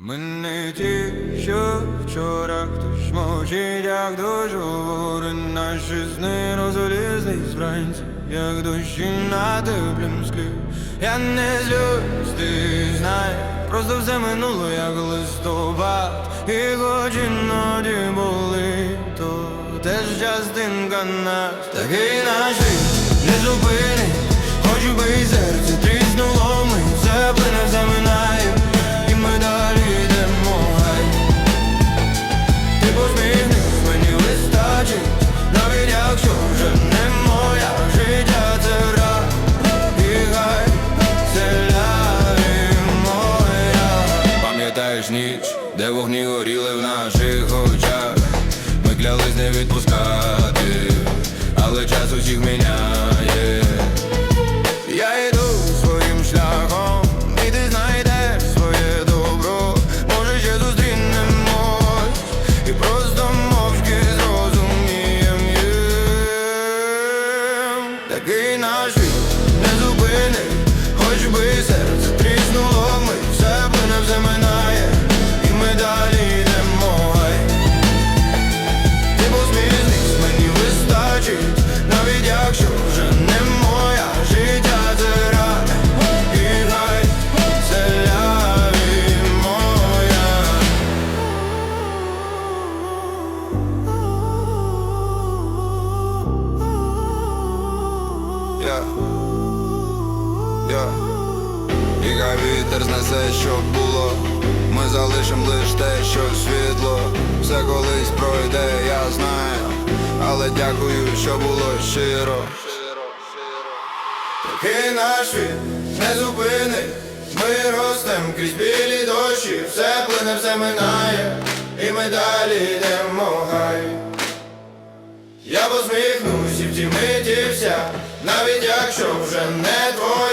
Ми не ті, що вчора хтось мовчить, як дожори наші сни розлізли збранці, як дощі на теплім склі. Я не злюсь, ти знаєш, просто все минуло, як листопад, і хоч іноді були, то теж частинка нас, такий наш не зупини, Пам'ятаєш ніч, де вогні горіли в наших очах, ми клялись не відпускати, але час усіх міняє. Я, і хай вітер знесе, що було. Ми залишим лиш те, що світло, все колись пройде, я знаю, але дякую, що було щиро. Такий наш світ не зупини, ми ростем крізь білі дощі, все плине, все минає, і ми далі йдемо гай. Я посміхнусь і в ті миті вся, навіть якщо вже не твоя.